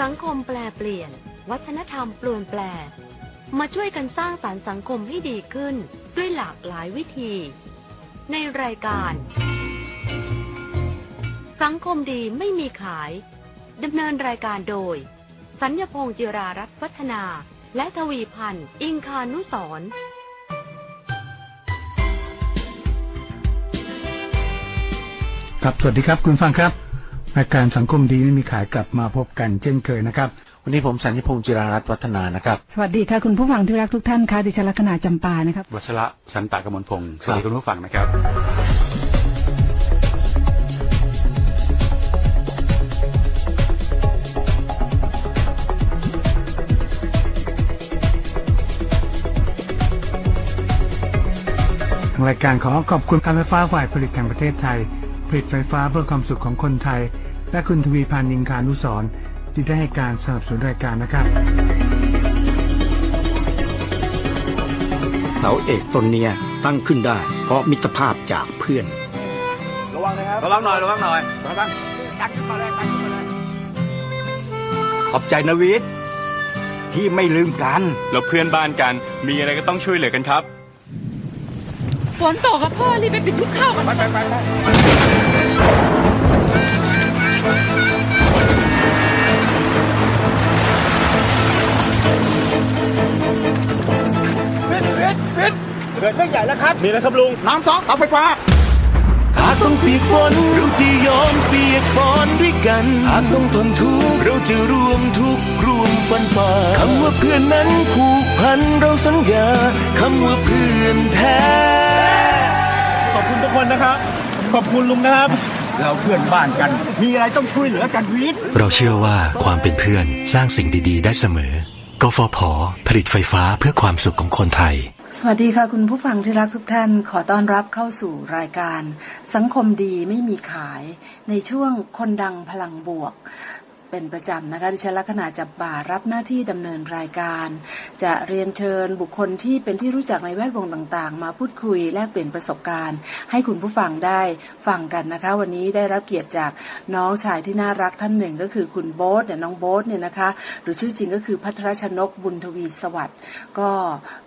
สังคมแปลเปลี่ยน วัฒนธรรมปลี่ยนแปล มาช่วยกันสร้างสรรค์สังคมให้ดีขึ้นด้วยหลากหลายวิธี ในรายการ สังคมดีไม่มีขายดำเนินรายการโดย สัญญพงษ์จิรารัตน์วัฒนา และทวีพันธ์ อิงคานุสรณ์ครับ สวัสดีครับ คุณฟังครับ รายการสังคมดีไม่มีขายกลับมาพบกันเช่นเคยนะครับ วันนี้ผมสัญญพงษ์จิรารัตน์วัฒนานะครับ สวัสดีค่ะคุณผู้ฟังที่รักทุกท่านค่ะดิฉันลัคนาจำปานะครับวัชระสันตากมลพงศ์สครับวัสดีคุณผู้ฟังนะครับทางรายการขอขอบคุณการไฟฟ้าฝ่ายผลิตแห่งประเทศไทย ผลิตไฟฟ้าเพื่อความสุขของคนไทย และคุณทวีพันธ์ยิงคานุสรณ์ที่ได้ให้การสนับสนุนรายการนะครับ เสาเอกต้นเนี้ยตั้งขึ้นได้ เพราะมิตรภาพจากเพื่อน ระวังหน่อย ระวังหน่อย ระวังดันขึ้นมาเลยดันขึ้นมาเลยขอบใจนะวิทย์ที่ไม่ลืมกัน เราเพื่อนบ้านกัน มีอะไรก็ต้องช่วยเหลือกันครับ ฝนตกครับพ่อรีบไปปิดลูกข้าวกันไปไปไปไปเกิดเรื่องใหญ่แล้วครับ มีอะไรครับลุง น้ำซ้อเสาไฟฟ้า หากต้องเปียกฝนเราจะยอมเปียกฝนด้วยกันหากต้องทนทุกข์เราจะร่วมทุกข์ร่วมฟันฝ่าคำว่าเพื่อนนั้นผูกพันเราสัญญาคำว่าเพื่อนแท้ขอบคุณทุกคนนะครับ ขอบคุณลุงนะครับ เราเพื่อนบ้านกัน มีอะไรต้องช่วยเหลือกันวิทย์เราเชื่อว่าความเป็นเพื่อนสร้างสิ่งดี ๆ ได้เสมอกฟผผลิตไฟฟ้าเพื่อความสุขของคนไทย สวัสดีค่ะคุณผู้ฟังที่รักทุกท่านขอต้อนรับเข้าสู่รายการ สังคมดีไม่มีขายในช่วงคนดังพลังบวก เป็นประจำนะคะดิฉันลัคนาจับบ่ารับหน้าที่ดำเนินรายการ จะเรียนเชิญบุคคลที่เป็นที่รู้จักในแวดวงต่างๆ มาพูดคุยแลกเปลี่ยนประสบการณ์ ให้คุณผู้ฟังได้ฟังกันนะคะ วันนี้ได้รับเกียรติจากน้องชายที่น่ารักท่านหนึ่งก็คือคุณโบ๊ทเนี่ยน้องโบ๊ทเนี่ยนะคะ หรือชื่อจริงก็คือพัทรชนกบุญทวีสวัสดิ์ก็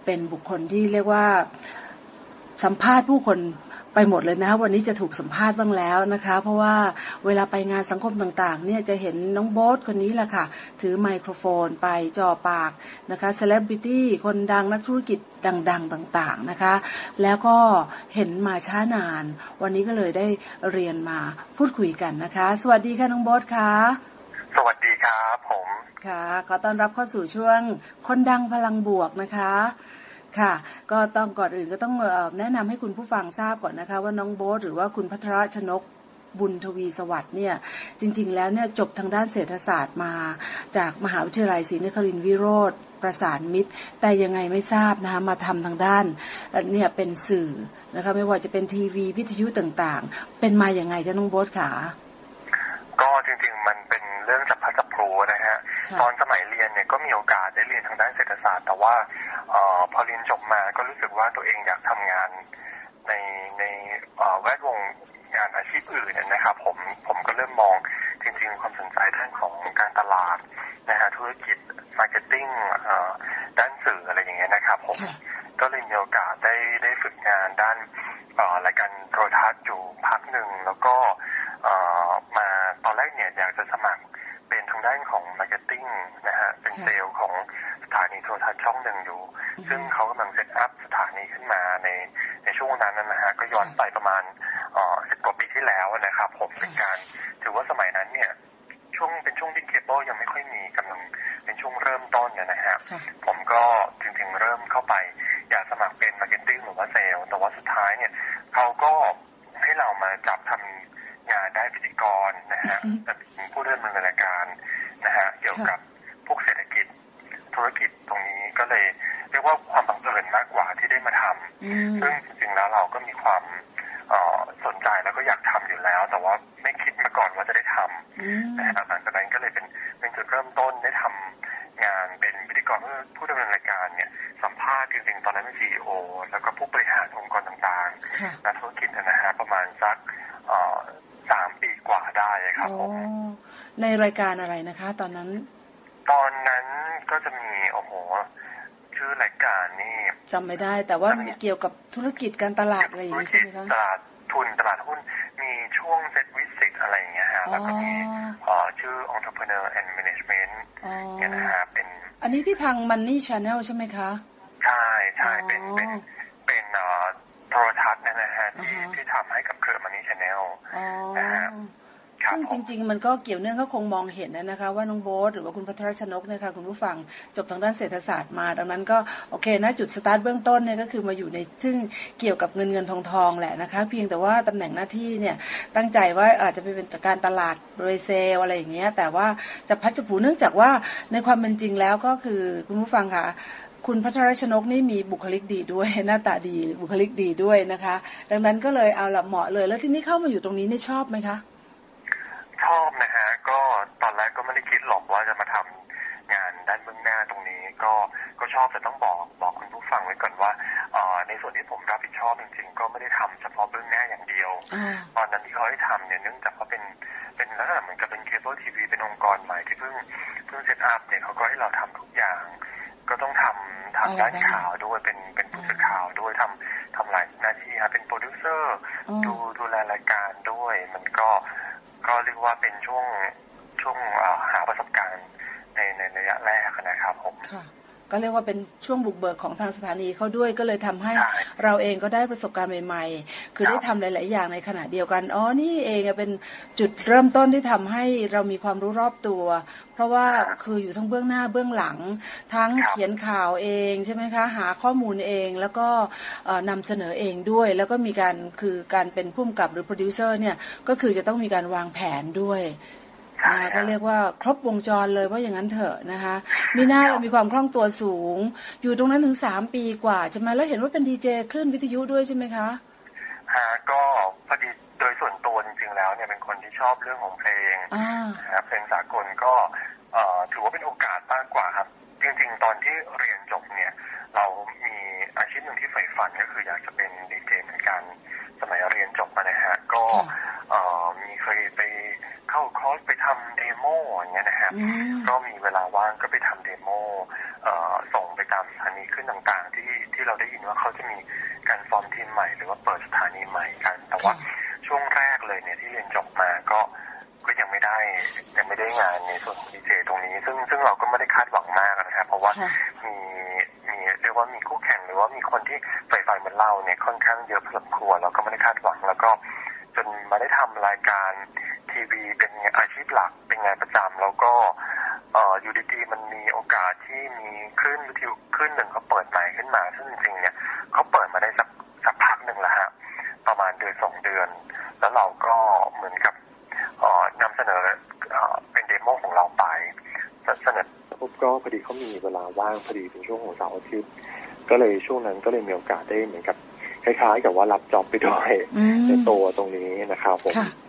เป็นบุคคลที่เรียกว่าสัมภาษณ์ผู้คน ไปหมดเลยนะคะวันนี้จะถูกสัมภาษณ์บ้างแล้วนะคะ เพราะว่าเวลาไปงานสังคมต่างๆเนี่ยจะเห็นน้องโบ๊ทคนนี้แหละค่ะ ถือไมโครโฟนไปจ่อปากนะคะเซเลบริตี้คนดังนักธุรกิจดัง ๆ ต่างๆนะคะ แล้วก็เห็นมาช้านาน วันนี้ก็เลยได้เรียนมาพูดคุยกันนะคะ สวัสดีค่ะน้องโบ๊ทค่ะสวัสดีครับผมค่ะขอต้อนรับเข้าสู่ช่วงคนดังพลังบวกนะคะ ค่ะ ก็ต้องก่อนอื่นก็ต้องแนะนำให้คุณผู้ฟังทราบก่อนนะคะ ว่าน้องโบ๊ทหรือว่าคุณพัทรชนกบุญทวีสวัสด์เนี่ยจริง ๆ แล้วเนี่ยจบทางด้านเศรษฐศาสตร์มา จากมหาวิทยาลัยศรีนครินทรวิโรธประสานมิตร แต่ยังไงไม่ทราบนะคะมาทำทางด้านเนี่ยเป็นสื่อนะคะไม่ว่าจะเป็นทีวีวิทยุต่างๆ เป็นมาอย่างไงจะน้องโบ๊ทขาก็จริง ๆ มัน เป็นเรื่องสัพพะสัพพลูนะฮะค่ะตอนสมัยเรียนเนี่ยก็มีโอกาสได้เรียนทางด้านเศรษฐศาสตร์ แต่ว่าเออพอเรียนจบมาก็รู้สึกว่าตัวเองอยากทำงานในในเอ่อแวดวงงานอาชีพอื่นเนี่ยนะครับผมผมก็เริ่มมองจริงๆ ความสนใจด้านของการตลาดนะฮะธุรกิจมาร์เก็ตติ้งเอ่อด้านสื่ออะไรอย่างเงี้ยนะครับผมค่ะก็เลยมีโอกาสได้ได้ฝึกงานด้านเอ่อรายการโทรทัศน์อยู่พักหนึ่งแล้วก็ เป็นค่ะเซลล์ของสถานีโทรทัศน์ช่องหนึ่งอยู่ ซึ่งเขากำลังเซตอัพสถานีขึ้นมาในในช่วงนั้นนะฮะก็ย้อนไปประมาณเอ่อสิบกว่าปีที่แล้วนะครับผมเป็นการถือว่าสมัยนั้นเนี่ยช่วงเป็นช่วงที่เคเบิลยังไม่ค่อยมีกำลังเป็นช่วงเริ่มต้นเนี่ยนะฮะค่ะผมก็จริงๆเริ่มเข้าไป อยากสมัครเป็นมาร์เก็ตติ้งหรือว่าเซลล์แต่ว่าสุดท้ายเนี่ย มาณสักเอ่อสามปีกว่าได้ครับโอ้ผมในรายการอะไรนะคะตอนนั้นก็จะมีโอ้โหชื่อรายการนี่จำไม่ได้ แต่ว่ามีเกี่ยวกับธุรกิจการตลาดอะไรอย่างนี้ใช่ไหมคะตลาดทุนตลาดหุ้นมีช่วงเซตวิสิตอะไรอย่างเงี้ยฮะแล้วก็มีเอ่อชื่อ entrepreneur and management อ๋อเนี่ยนะฮะเป็น อันนี้ที่ทาง Money Channel ใช่ไหมคะ ใช่ใช่เป็นอ๋อเป็น ซึ่งผจมริง ๆ มันก็เกี่ยวเนื่องเขาคงมองเห็นนะนะคะ ว่าน้องโบ๊ทหรือว่าคุณพัทรชนกเนี่ยค่ะคุณผู้ฟังจบทางด้านเศรษฐศาสตร์มา ดังนั้นก็โอเคนะจุดสตาร์ทเบื้องต้นเนี่ยก็คือมาอยู่ในซึ่งเกี่ยวกับเงินเงินทองทองแหละนะคะ เพียงแต่ว่าตำแหน่งหน้าที่เนี่ยตั้งใจว่าอาจจะไปเป็นการตลาดโดยเซลอะไรอย่างเงี้ยแต่ว่าจะพัดจะผูเนื่องจากว่าในความเป็นจริงแล้วก็คือคุณผู้ฟังค่ะ คุณพัทรชนกนี่มีบุคลิกดีด้วยหน้าตาดีบุคลิกดีด้วยนะคะ ดังนั้นก็เลยเอาละเหมาะเลย แล้วที่นี่เข้ามาอยู่ตรงนี้นี่ชอบไหมคะ ชอบนะฮะก็ตอนแรกก็ไม่ได้คิดหรอกว่าจะมาทำงานด้านเบื้องหน้าตรงนี้ก็ก็ชอบแต่ต้องบอกบอกคุณผู้ฟังไว้ก่อนว่าเอ่อในส่วนที่ผมรับผิดชอบจริงๆ ก็ไม่ได้ทำเฉพาะเบื้องหน้าอย่างเดียวอ่าตอนนั้นที่เขาให้ทำเนี่ยเนื่องจากว่าเป็นเป็นลักษณะเหมือนกับเป็นเคเบิลทีวีเป็นองค์กรใหม่ที่เพิ่งเพิ่งเซตอัพเนี่ยเขาก็ให้เราทำทุกอย่าง ก็ต้องทำทำด้านข่าวด้วยเป็นเป็นผู้สื่อข่าวด้วยทำทำหลายหน้าที่ครับเป็นโปรดิวเซอร์อ๋อดูดูแลรายการด้วย มันก็ก็เรียกว่าเป็นช่วงช่วงเอ่อหาประสบการณ์ในในระยะแรกนะครับผมค่ะ ก็เรียกว่าเป็นช่วงบุกเบิกของทางสถานีเขาด้วยก็เลยทำให้ใช่เราเองก็ได้ประสบการณ์ใหม่ๆ คือครับได้ทำหลาย ๆ อย่างในขณะเดียวกัน อ๋อ นี่เองอะเป็นจุดเริ่มต้นที่ทำให้เรามีความรู้รอบตัว เพราะว่าคืออยู่ทั้งเบื้องหน้าเบื้องหลัง ทั้งเขียนข่าวเองใช่ไหมคะ หาข้อมูลเองแล้วก็เอ่อนำเสนอเองด้วย แล้วก็มีการคือการเป็นผู้กำกับหรือโปรดิวเซอร์เนี่ยก็คือจะต้องมีการวางแผนด้วยใช่ นะครัก็บเรียกว่าครบวงจรเลยว่าอย่างนั้นเถอะนะคะมีหน้าเรามีความคล่องตัวสูง อยู่ตรงนั้นถึงสามปีกว่าใช่ไหมแล้วเห็นว่าเป็นดีเจคลื่นวิทยุด้วยใช่ไหมคะฮะก็พอดีโดยส่วนตัวจริงๆแล้วเนี่ยเป็นคนที่ชอบเรื่องของเพลงอ่านะครับเพลงสากลก็เอ่อถือว่าเป็นโอกาสมากกว่าครับ จริงๆ ตอนที่เรียนจบเนี่ย เรามีอาชีพหนึ่งที่ใฝ่ฝันก็คืออยากจะเป็นดีเจเหมือนกัน สมัยเรียนจบมานะฮะก็เอ่อมีเคยไปเข้า คอร์สไปทำเดโมอย่างเงี้ยนะฮะอืมก็มีเวลาว่างก็ไปทำเดโมเอ่อส่งไปตามสถานีขึ้นต่างๆ ที่ที่เราได้ยินว่าเขาจะมีการฟอร์มทีมใหม่หรือว่าเปิดสถานีใหม่กัน แต่ว่าช่วงแรกเลยเนี่ยที่เรียนจบมาก็ก็ยังไม่ได้ยังไม่ได้งานในส่วนของดีเจตรงนี้ ซึ่งซึ่งเราก็ไม่ได้คาดหวังมากนะครับ เพราะว่าค่ะมีมีเรียกว่ามีคู่แข่งหรือว่ามีคนที่ใฝ่ฝันเหมือนเราเนี่ยค่อนข้างเยอะพอสมควรเราก็ไม่ได้คาดหวังแล้วก็จนมาได้ทำรายการ ทีวีเป็นอาชีพหลักเป็นงานประจำแล้วก็เอ่ออยู่ดีๆมันมีโอกาสที่มีคลื่นวิทยุคลื่นหนึ่งเขาเปิดใหม่ขึ้นมา ซึ่งจริงๆเนี่ยเขาเปิดมาได้สักสักพักหนึ่งแล้วฮะประมาณเดือนสองเดือน แล้วเราก็เหมือนกับเอ่อนำเสนอเอ่อเป็นเดโมของเราไปเสนอปุ๊บก็พอดีเขามีเวลาว่างพอดีเป็นช่วงของเสาร์อาทิตย์ก็เลยช่วงนั้นก็เลยมีโอกาสได้เหมือนกับคล้ายๆ กับว่ารับจ็อบไปด้วยอืมในตัวตรงนี้นะครับผมค่ะอืม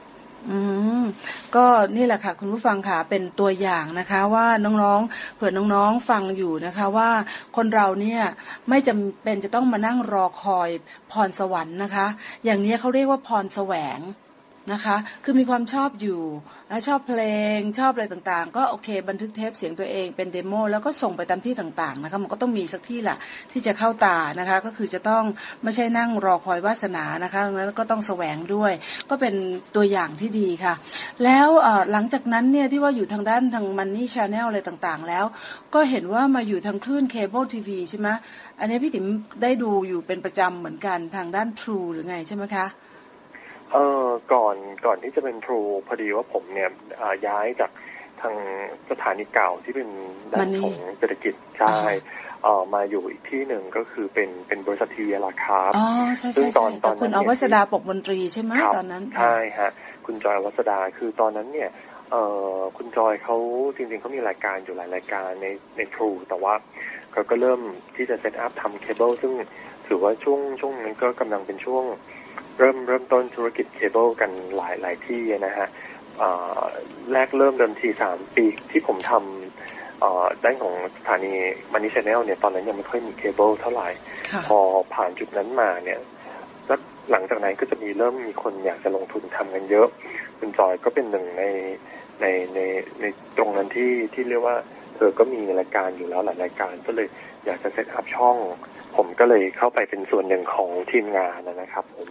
ก็นี่แหละค่ะคุณผู้ฟังค่ะเป็นตัวอย่างนะคะว่าน้องๆเผื่อน้องๆฟังอยู่นะคะว่าคนเราเนี่ยไม่จำเป็นจะต้องมานั่งรอคอยพรสวรรค์นะคะ อย่างนี้เขาเรียกว่าพรแสวง นะคะ คือมีความชอบอยู่และชอบเพลงชอบอะไรต่างๆ ก็โอเค บันทึกเทปเสียงตัวเองเป็นเดโมแล้วก็ส่งไปตามที่ต่างๆนะคะมันก็ต้องมีสักที่แหละที่จะเข้าตานะคะ ก็คือจะต้องไม่ใช่นั่งรอคอยวาสนานะคะดังนั้นก็ต้องแสวงด้วย ก็เป็นตัวอย่างที่ดีค่ะ แล้วหลังจากนั้นเนี่ยที่ว่าอยู่ทางด้านทางมันนี่ชาแนลอะไรต่างๆ แล้ว ก็เห็นว่ามาอยู่ทางคลื่นเคเบิลทีวีใช่ไหมอันนี้พี่ติ๋มได้ดูอยู่เป็นประจำเหมือนกันทางด้าน True หรือไงใช่ไหมคะ เออก่อนก่อนที่จะเป็นทรูพอดีว่าผมเนี่ยอ่าย้ายจากทางสถานีเก่าที่เป็นด้านของเศรษฐกิจใช่เอ่อมาอยู่อีกที่หนึ่งก็คือเป็นเป็นบริษัททีวีราคาอ๋อใช่ซึ่ใช่งตอใช่นตแต่อนนั้นคุณเนี่ยอวัสดาปกมนตรีใช่ไหมครับตอนนั้น ใช่ฮะ คุณจอยวัสดาคือตอนนั้นเนี่ยเอ่อคุณจอยเขาจริงๆเขามีรายการอยู่หลายรายการในในทรูแต่ว่าเขาก็เริ่มที่จะเซตอัพทำเคเบิลซึ่งถือว่าช่วงช่วงนั้นก็กำลังเป็นช่วง เริ่มเริ่มต้นธุรกิจเคเบิลกันหลายหลายที่นะฮะเอ่อแรกเริ่มเดิมทีสามปีที่ผมทำเอ่อด้านของสถานีมันนี่ชแนลเนี่ยตอนนั้นยังไม่ค่อยมีเคเบิลเท่าไหร่ค่ะพอผ่านจุดนั้นมาเนี่ยแล้วหลังจากนั้นก็จะมีเริ่มมีคนอยากจะลงทุนทำกันเยอะคุณจอยก็เป็นหนึ่งในในในในตรงนั้นที่ที่เรียกว่าเธอก็มีรายการอยู่แล้วหลายรายการก็เลย อยากจะเซตอัพช่อง ผมก็เลยเข้าไปเป็นส่วนหนึ่งของทีมงานนะครับผม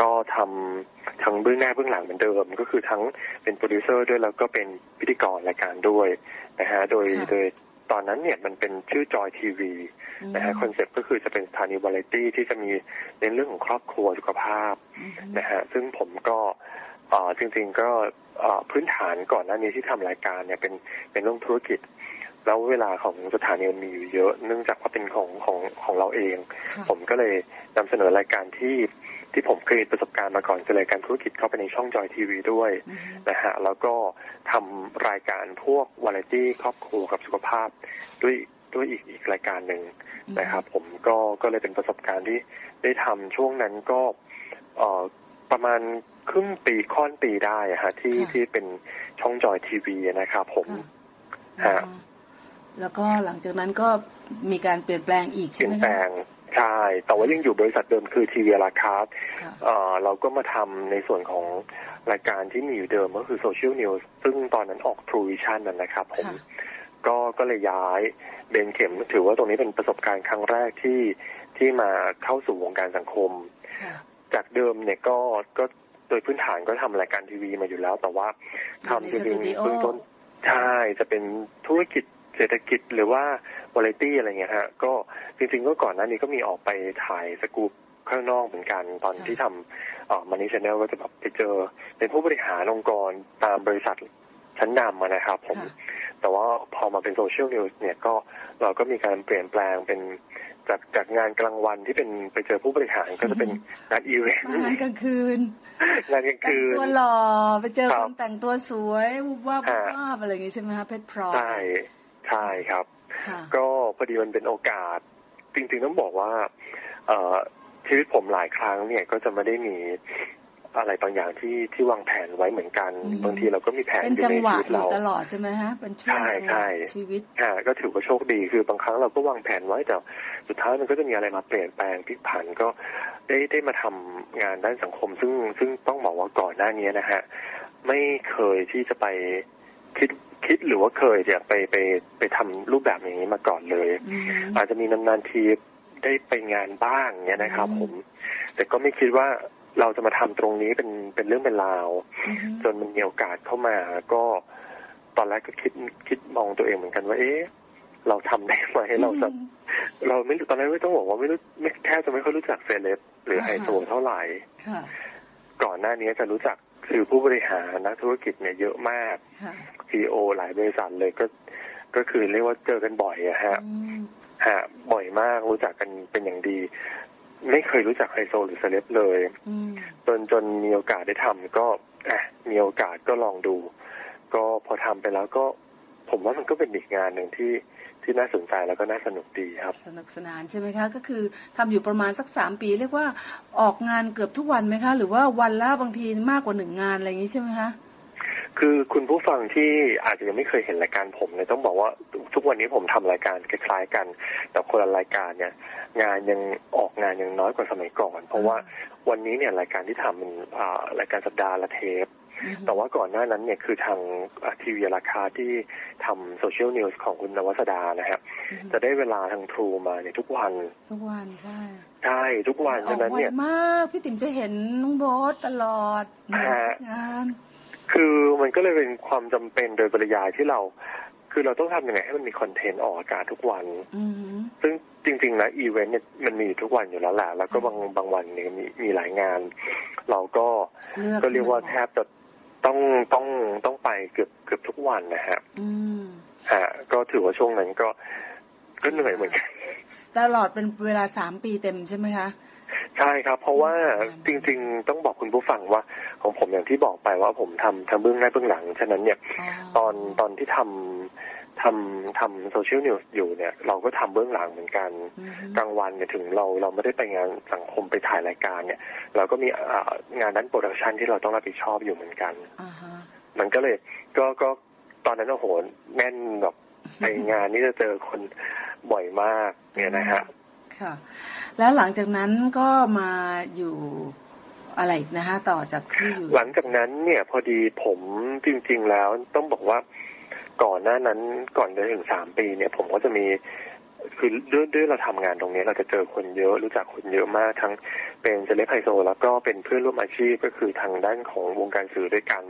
ก็ทำทั้งเบื้องหน้าเบื้องหลังเหมือนเดิม ก็คือทั้งเป็นโปรดิวเซอร์ด้วยแล้วก็เป็นพิธีกรรายการด้วยนะฮะโดยโดยตอนนั้นเนี่ยมันเป็นชื่อจอยทีวีนะฮะคอนเซ็ปต์ก็คือจะเป็นสถานีวาไรตี้ที่จะมีในเรื่องของครอบครัวสุขภาพนะฮะซึ่งผมก็เอ่อจริงๆก็เอ่อพื้นฐานก่อนหน้านี้ที่ทำรายการเนี่ยเป็นเป็นเรื่องธุรกิจ แล้วเวลาของสถานีมันมีอยู่เยอะ เนื่องจากว่าเป็นของของของเราเอง ผมก็เลยนำเสนอรายการที่ที่ผมเคยมีประสบการณ์มาก่อนคือรายการธุรกิจเข้าไปในช่องจอยทีวีด้วยนะฮะแล้วก็ทำรายการพวกวาไรตี้ครอบครัวกับสุขภาพด้วยด้วยอีกอีกรายการหนึ่งนะครับ ผมก็ก็เลยเป็นประสบการณ์ที่ได้ทำช่วงนั้นก็เอ่อประมาณครึ่งปีค่อนปีได้อะฮะที่ที่เป็นช่องจอยทีวีนะครับ ผมฮะ แล้วก็หลังจากนั้นก็มีการเปลี่ยนแปลงอีกเปใช่ลี่ยไหมนแปลคะงใช่ แต่ว่ายังอยู่บริษัทเดิมคือทีวีราคาร์เอ่อเราก็มาทำในส่วนของรายการที่มีอยู่เดิมก็คือโซเชียลนิวส์ซึ่งตอนนั้นออก True Vision นั่นนะครับผมก็ก็เลยย้ายเบนเข็มถือว่าตรงนี้เป็นประสบการณ์ครั้งแรกที่ที่มาเข้าสู่วงการสังคม จากเดิมเนี่ยก็ก็โดยพื้นฐานก็ทำรายการทีวีมาอยู่แล้ว แต่ว่าทำจริงๆเบื้องต้นใช่จะเป็นธุรกิจ เศรษฐกิจหรือว่าวาไรตี้อะไรเงี้ยฮะก็จริงๆก็ก่อนหน้านี้ก็มีออกไปถ่ายสกู๊ปข้างนอกเหมือนกันตอนที่ทำเอ่อมันนี่ชแนลก็จะแบบไปเจอ เป็นผู้บริหารองค์กรตามบริษัทชั้นนำมานะครับผมแต่ว่าพอมาเป็นโซเชียลนิวส์เนี่ยก็เราก็มีการเปลี่ยนแปลงเป็นจากจากงานกลางวันที่เป็นไปเจอผู้บริหารก็จะเป็นงานอีเวนต์งานกลางคืนงานกลางคืนตัวหล่อไปเจอครัคบนแต่งตัวสวยวุบว่าบวุบฮะว่าบอะไรอย่างงี้ใช่ไหมคะเพชรพลอยใช่ ใช่ครับค่ะก็พอดีมันเป็นโอกาส จริงๆต้องบอกว่าเอ่อชีวิตผมหลายครั้งเนี่ยก็จะไม่ได้มีอะไรบางอย่างที่ที่วางแผนไว้เหมือนกันบางทีเราก็มีแผนเป็นอยู่จังในหวะชีวิตอยู่เราตลอดใช่ไหมฮะเป็นช่วงใช่จังหใช่วะชีวิตอ่าก็ถือว่าโชคดีคือบางครั้งเราก็วางแผนไว้แต่สุดท้ายมันก็จะมีอะไรมาเปลี่ยนแปลงพลิกผันก็ได้ได้มาทำงานด้านสังคม ซึ่งซึ่งต้องบอกว่าก่อนหน้านี้นะฮะไม่เคยที่จะไป คิดคิดหรือว่าเคยจะไปไปไปทำรูปแบบอย่างนี้มาก่อนเลย อาจจะมีนานๆทีได้ไปงานบ้างเนี่ยนะครับ ผม แต่ก็ไม่คิดว่าเราจะมาทำตรงนี้เป็นเป็นเรื่องเป็นราว จนมันมีโอกาสเข้ามาก็ตอนแรกก็คิดคิดมองตัวเองเหมือนกันว่า เอ๊ะเราทำได้ไหมเราจะเราไม่รู้ตอนแรกไม่ต้องบอกว่าไม่รู้ไม่แทบจะไม่ค่อยรู้จักเซเลบหรือไฮโซเท่าไหร่ค่ะก่อนหน้านี้จะรู้จัก คือผู้บริหารนักธุรกิจเนี่ยเยอะมากค่ะซีโอหลายบริษัทเลยก็ก็คือเรียกว่าเจอกันบ่อยอะฮะฮะบ่อยมากรู้จักกันเป็นอย่างดี ไม่เคยรู้จักไฮโซหรือเซเลบเลยอืมจนจนมีโอกาสได้ทำก็อะมีโอกาสก็ลองดู ก็พอทำไปแล้วก็ ผมว่ามันก็เป็นอีกงานหนึ่งที่ที่น่าสนใจแล้วก็น่าสนุกดีครับ สนุกสนานใช่ไหมคะ ก็คือทำอยู่ประมาณสักสามปี เรียกว่าออกงานเกือบทุกวันไหมคะ หรือว่าวันละบางทีมากกว่าหนึ่งงานอะไรอย่างนี้ใช่ไหมคะคือคุณผู้ฟังที่อาจจะยังไม่เคยเห็นรายการผมเนี่ยต้องบอกว่าทุกวันนี้ผมทำรายการคล้ายๆกัน แต่คนละรายการเนี่ย งานยังออกงานยังน้อยกว่าสมัยก่อน เพราะว่าวันนี้เนี่ยรายการที่ทำเป็นอ่ารายการสัปดาห์ละเทป แต่ว่าก่อนหน้านั้นเนี่ยคือทางอ่าทีวีราคาที่ทำโซเชียลนิวส์ของคุณนวัสดานะฮะจะได้เวลาทางทรูมาเนี่ยทุกวัน ทุกวันใช่ ใช่ ทุกวันออฉะกนั้นไวเนี่ยมากพี่ติ๋มจะเห็นน้องโบ๊ทตลอดฮะงานคือมันก็เลยเป็นความจำเป็นโดยปริยายที่เรา คือเราต้องทำยังไงให้มันมีคอนเทนต์ออกอากาศทุกวันอืมซึ่งจริง ๆ นะอีเวนต์เนี่ยมันมีอยู่ทุกวันอยู่แล้วแหละแล้วก็บางบางวันเนี่ยมีมีหลายงาน เราก็เลือกก็เรียกว่าแทบจะ ต้องต้องต้องไปเกือบเกือบทุกวันนะฮะอืมฮะ ก็ถือว่าช่วงนั้นก็ก็เหนื่อยเหมือนกันตลอดเป็นเวลาสามปีเต็มใช่ไหมคะใช่ครับ เพราะว่าจริง ๆ ต้องบอกคุณผู้ฟังว่า ของผมอย่างที่บอกไปว่าผมทำทั้งเบื้องหน้าเบื้องหลัง ฉะนั้นเนี่ย ตอนตอนที่ทำ ทำทำโซเชียลนิวส์อยู่เนี่ย เราก็ทำเบื้องหลังเหมือนกัน กลางวันเนี่ยถึงเราเราไม่ได้ไปงานสังคมไปถ่ายรายการเนี่ย เราก็มีอ่างานด้านโปรดักชันที่เราต้องรับผิดชอบอยู่เหมือนกันอ่าฮะมันก็เลยก็ก็ตอนนั้นโอ้โหแน่นแบบไปงานนี่จะเจอคนบ่อยมากเนี่ยนะฮะค่ะ แล้วหลังจากนั้นก็มาอยู่อะไรอีกนะคะต่อจากที่อยู่หลังจากนั้นเนี่ย พอดีผมจริง ๆ แล้วต้องบอกว่า ก่อนหน้านั้นก่อนจะถึงสามปีเนี่ยผมก็จะมีคือด้วยด้วยเราทำงานตรงนี้เราจะเจอคนเยอะรู้จักคนเยอะมากทั้งเป็นเซเลบไฮโซ แล้วก็เป็นเพื่อนร่วมอาชีพก็คือทางด้านของวงการสื่อด้วยกัน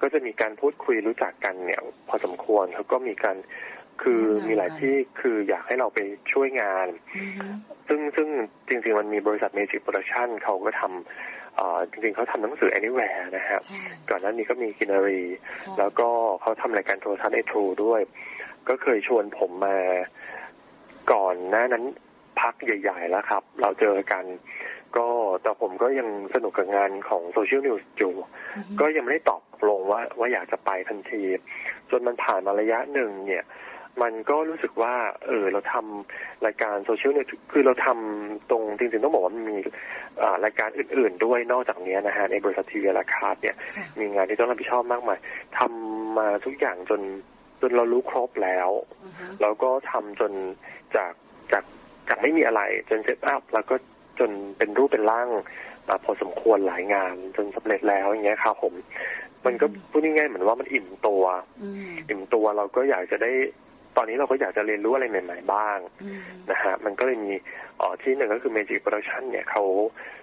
ก็จะมีการพูดคุยรู้จักกันเนี่ย พอสมควรแล้วก็มีการคือมีหลายที่คืออยากให้เราไปช่วยงาน ซึ่งซึ่งจริงๆมันมีบริษัทเมจิกโปรดักชันเขาก็ทำเอ่อ จริงๆเขาทำหนังสือ Anywhere นะฮะก่อนหน้านี้ก็มีกินนารี แล้วก็เขาทำรายการโทรทัศน์ไอทรูด้วย ก็เคยชวนผมมาก่อนหน้านั้นพักใหญ่ ๆ แล้วครับ เราเจอกัน ก็แต่ผมก็ยังสนุกกับงานของโซเชียลนิวส์อยู่ก็ยังไม่ได้ตอบลงว่าว่าอยากจะไปทันที จนมันผ่านมาระยะหนึ่งเนี่ย มันก็รู้สึกว่า เออเราทำรายการโซเชียลเนี่ยคือเราทำตรงจริงๆต้องบอกว่ามันมีรายการอื่น ๆ ด้วยนอกจากนี้นะฮะในบริษัททีวีราคาเนี่ย มีงานที่ต้องรับผิดชอบมากมายทำมาทุกอย่างจนจนเรารู้ครบแล้วแล้วก็ทำจนจากจากจากไม่มีอะไรจนเซตอัพแล้วก็จนเป็นรูปเป็นร่างมาพอสมควรหลายงานจนสำเร็จแล้วอย่างเงี้ยครับผม มันก็พูดง่ายๆเหมือนว่ามันอิ่มตัว อิ่มตัวเราก็อยากจะได้ ตอนนี้เราก็อยากจะเรียนรู้อะไรใหม่ ๆ บ้างนะฮะมันก็เลยมีอ๋อที่หนึ่งก็คือ Magic Production เนี่ยเขา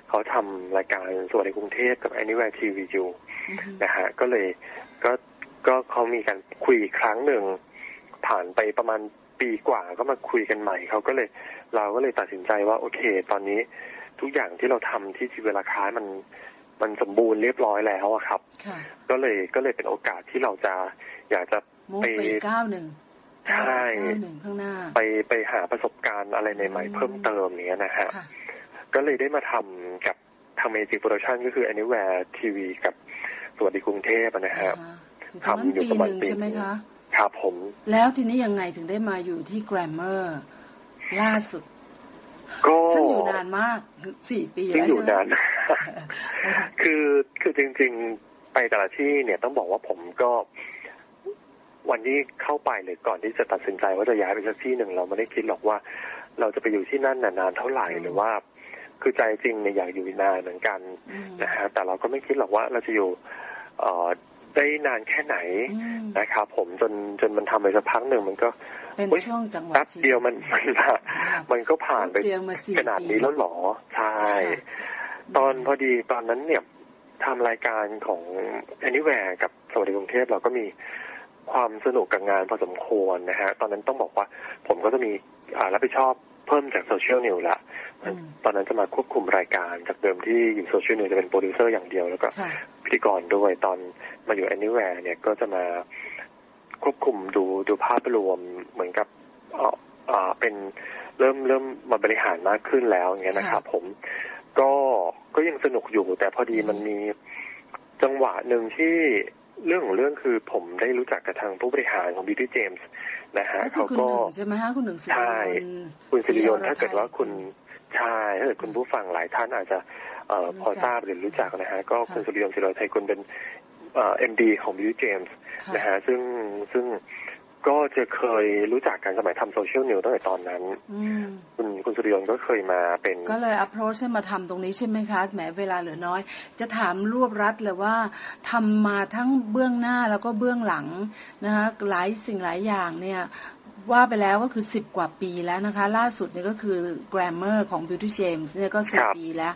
เขาทำรายการสวัสดีกรุงเทพกับ Anywhere TV อยู่นะฮะก็เลยก็ก็เขามีการคุยอีกครั้งหนึ่งผ่านไปประมาณปีกว่าก็มาคุยกันใหม่เขาก็เลยเราก็เลยตัดสินใจว่า โอเค ตอนนี้ทุกอย่างที่เราทำที่ทีเวลาค้ามันมันสมบูรณ์เรียบร้อยแล้วอะครับ ก็เลยก็เลยเป็นโอกาสที่เราจะอยากจะไปก้าวหนึ่ง ใช่หนึ่งข้างหน้า ไปไปหาประสบการณ์อะไรใหม่ๆ เพิ่มเติมเนี้ยนะฮะก็เลยได้มาทำกับทางเมจิโปรดักชันก็คือ Anywhere TV กับสวัสดีกรุงเทพนะฮะทำอยู่ประมาณปีใช่ไหมคะครับผม แล้วทีนี้ยังไงถึงได้มาอยู่ที่แกรมเมอร์ล่าสุด ก็ซึ่งอยู่นานมากสี่ปีแล้วอยู่นาน คือคือจริง ๆ ไปแต่ละที่เนี่ยต้องบอกว่าผมก็ วันที่เข้าไปเลยก่อนที่จะตัดสินใจว่าจะย้ายไปสักที่หนึ่งเราไม่ได้คิดหรอกว่า เราจะไปอยู่ที่นั่นนานเท่าไหร่หรือว่า คือใจจริงเนี่ยอยากอยู่นานเหมือนกันนะฮะแต่เราก็ไม่คิดหรอกว่าเราจะอยู่เอได้นานแค่ไหนนะครับผมจนจนมันทำไปสักพักหนึ่งมันก็เป็นช่วงจังหวะแป๊บเดียวมันมันมันก็ผ่านไปขนาดนี้แล้วหรอใช่ตอนพอดีตอนนั้นเนี่ยทำรายการของ Anywhere กับสวัสดีกรุงเทพเราก็มี ความสนุกกับงานพอสมควรนะฮะ ตอนนั้นต้องบอกว่าผมก็จะมีอ่ารับผิดชอบเพิ่มจากโซเชียลนิวละตอนนั้นจะมาควบคุมรายการจากเดิมที่อยู่โซเชียลนิวจะเป็นโปรดิวเซอร์อย่างเดียวแล้วก็พิธีกรด้วยตอนมาอยู่ Anywhere เนี่ยก็จะมาควบคุมดูดูภาพรวมเหมือนกับเออเป็นเริ่มเริ่มมาบริหารมากขึ้นแล้วอย่างเงี้ยนะครับผมก็ก็ยังสนุกอยู่แต่พอดีมันมีจังหวะหนึ่งที่ เรื่องของเรื่องคือผมได้รู้จักกับทางผู้บริหารของบิวตี้เจมส์นะฮะเขาก็ใช่ไหมฮะคุณหนึ่งใช่คุณสิริยนถ้าเกิดว่าคุณใช่ถ้าเกิดคุณผู้ฟังหลายท่านอาจจะเอ่อพอทราบหรือรู้จักนะฮะก็คุณสุริยนต์ศิริไทยคุณเป็นเอ็มดีของบิวตี้เจมส์นะฮะซึ่งซึ่งก็จะเคยรู้จักกันสมัยทำโซเชียลนิวตั้งแต่ตอนนั้น คุณ คุณสุริยนต์ก็เคยมาเป็น ก็เลยอัพโรชให้มาทำตรงนี้ใช่ไหมคะแหมเวลาเหลือน้อย จะถามรวบรัดเลยว่าทำมาทั้งเบื้องหน้าแล้วก็เบื้องหลังนะคะหลายสิ่งหลายอย่างเนี่ยว่าไปแล้วก็คือสิบกว่าปีแล้วนะคะ ล่าสุดเนี่ยก็คือ Grammar ของ Beauty James เนี่ยก็สิบปีแล้ว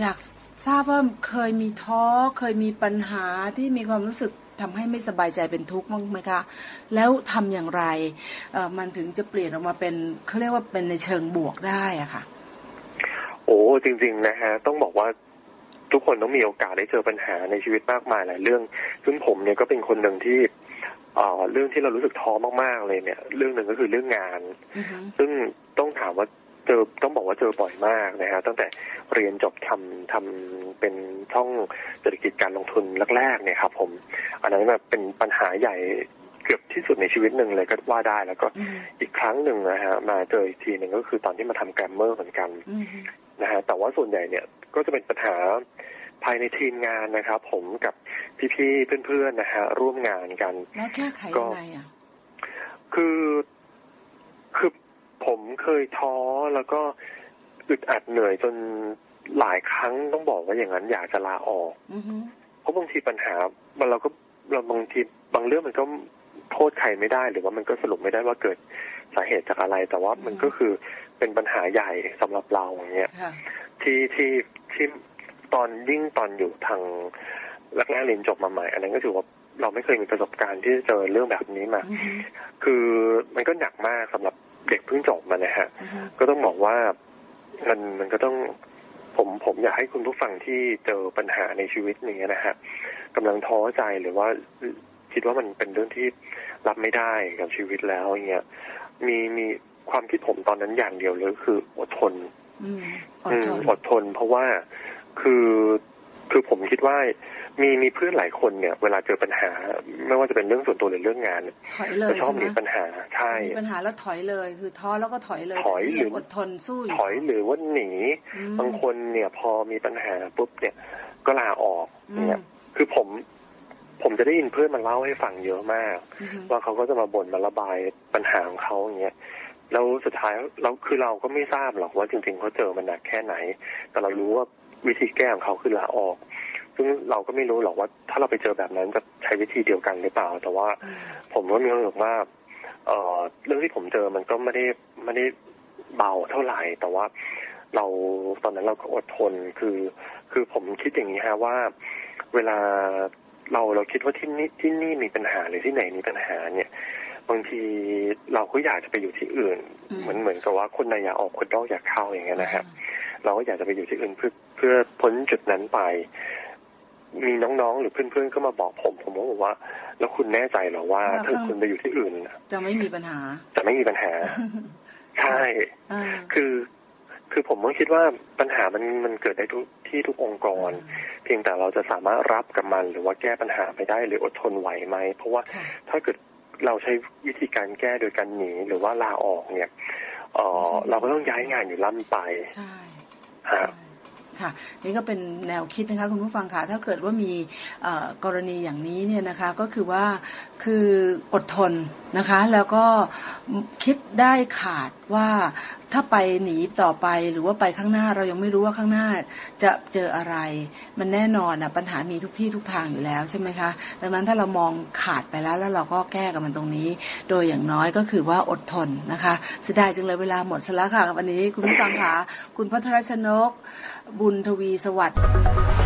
อยากทราบว่าเคยมีท้อเคยมีปัญหาที่มีความรู้สึก ทำให้ไม่สบายใจเป็นทุกข์มั้งไหมคะ แล้วทำอย่างไรเออมันถึงจะเปลี่ยนออกมาเป็นเขาเรียกว่าเป็นในเชิงบวกได้อะค่ะ โอ้จริง ๆ นะฮะต้องบอกว่าทุกคนต้องมีโอกาสได้เจอปัญหาในชีวิตมากมายหลายเรื่อง ซึ่งผมเนี่ยก็เป็นคนหนึ่งที่เอ่อเรื่องที่เรารู้สึกท้อมากๆเลยเนี่ย เรื่องหนึ่งก็คือเรื่องงาน ซึ่งต้องถามว่าเจอต้องบอกว่าเจอบ่อยมากนะฮะตั้งแต่เรียนจบทำทำเป็นช่องเศรษฐกิจการลงทุนแรกๆเนี่ยครับ ผมอันนั้นแบบเป็นปัญหาใหญ่เกือบที่สุดในชีวิตหนึ่งเลยก็ว่าได้ แล้วก็อีกครั้งหนึ่งนะฮะมาเจออีกทีหนึ่งก็คือตอนที่มาทำแกรมเมอร์เหมือนกันนะฮะแต่ว่าส่วนใหญ่เนี่ยก็จะเป็นปัญหาภายในทีมงานนะครับ ผมกับพี่ๆเพื่อนๆนะฮะร่วมงานกัน แล้วแก้ไขยังไงอะคือคือ ผมเคยท้อแล้วก็อึดอัดเหนื่อยจนหลายครั้งต้องบอกว่าอย่างนั้นอยากจะลาออกเพราะบางทีปัญหาเราก็เราบางทีบางเรื่องมันก็โทษใครไม่ได้หรือว่ามันก็สรุปไม่ได้ว่าเกิดสาเหตุจากอะไร แต่ว่ามันก็คือเป็นปัญหาใหญ่สำหรับเราอย่างเงี้ยค่ะที่ที่ที่ตอนยิ่งตอนอยู่ทางแรกๆเรียนจบมาใหม่ อันนั้นก็ถือว่าเราไม่เคยมีประสบการณ์ที่จะเจอเรื่องแบบนี้มาอือฮึคือมันก็หนักมากสำหรับ เด็กเพิ่งจบมานะฮะอือฮึก็ต้องบอกว่ามันมันก็ต้องผมผมอยากให้คุณผู้ฟังที่เจอปัญหาในชีวิตอย่างเงี้ยนะฮะกำลังท้อใจหรือว่าคิดว่ามันเป็นเรื่องที่รับไม่ได้กับชีวิตแล้วอย่างเงี้ยมีมีความคิดผมตอนนั้นอย่างเดียวเลยคืออดทนอืมอดอืทมนอดทน เพราะว่าคือคือผมคิดว่า มีมีเพื่อนหลายคนเนี่ย เวลาเจอปัญหา ไม่ว่าจะเป็นเรื่องส่วนตัวหรือเรื่องงานเนี่ยถอยเลยจะชอบใช่ไหมมีปัญหาใช่มีปัญหาแล้วถอยเลย คือท้อแล้วก็ถอยเลยถอยหรืออดทนสู้อยู่ถอยหรือว่าหนีอืมบางคนเนี่ยพอมีปัญหาปุ๊บเนี่ย ก็ลาออกอืมเนี่ยคือผม ผมจะได้ยินเพื่อนมาเล่าให้ฟังเยอะมากอือฮึว่าเขาก็จะมาบ่นมาระบายปัญหาของเขาอย่างเงี้ยแล้วสุดท้ายเราคือเราก็ไม่ทราบหรอกว่าจริงๆเขาเจอมันหนักแค่ไหน แต่เรารู้ว่าวิธีแก้ของเขาคือลาออก ซึ่งเราก็ไม่รู้หรอกว่า ถ้าเราไปเจอแบบนั้นจะใช้วิธีเดียวกันหรือเปล่า แต่ว่าอืมผมก็มีความรู้สึกว่าเอ่อเรื่องที่ผมเจอมันก็ไม่ได้ไม่ได้เบาเท่าไหร่ แต่ว่าเราตอนนั้นเราก็อดทนคือ คือผมคิดอย่างนี้ฮะว่า เวลาเราเราคิดว่าที่นี่ที่นี่มีปัญหาหรือที่ไหนมีปัญหาเนี่ยบางทีเราก็อยากจะไปอยู่ที่อื่นอืมเหมือนเหมือนกับว่าคนในอยากออกคนนอกอยากเข้าอย่างเงี้ยนะครับเราก็อยากจะไปอยู่ที่อื่นเพื่อเพื่อพ้นจุดนั้นไป มีน้องๆ หรือเพื่อนๆก็มาบอกผม ผมก็บอกว่า แล้วคุณแน่ใจเหรอว่าว่าถ้าข้างคุณไปอยู่ที่อื่นน่ะจะไม่มีปัญหา จะไม่มีปัญหา ใช่อ่าคือ คือผมก็คิดว่าปัญหามันมันเกิดได้ทุกที่ทุกองค์กร เพียงแต่เราจะสามารถรับกับมัน หรือว่าแก้ปัญหาไปได้หรืออดทนไหวไหมเพราะว่าค่ะถ้าเกิดเราใช้วิธีการแก้โดยการหนีหรือว่าลาออกเนี่ยเออไม่ใช่เราก็ต้องย้ายงานอยู่ล่ำไปใช่ฮะ ค่ะ นี่ก็เป็นแนวคิดนะคะคุณผู้ฟังค่ะถ้าเกิดว่ามีกรณีอย่างนี้เนี่ยนะคะก็คือว่าคืออดทน นะคะ แล้วก็คิดได้ขาดว่าถ้าไปหนีต่อไปหรือว่าไปข้างหน้าเรายังไม่รู้ว่าข้างหน้าจะเจออะไร มันแน่นอนนะปัญหามีทุกที่ทุกทางอยู่แล้วใช่ไหมคะดังนั้นถ้าเรามองขาดไปแล้วแล้วเราก็แก้กับมันตรงนี้ โดยอย่างน้อยก็คือว่าอดทนนะคะเสียดายจังเลยเวลาหมดซะแล้วค่ะวันนี้คุณผู้ฟังคะคุณพัทรชนก บุญทวีสวัสดิ์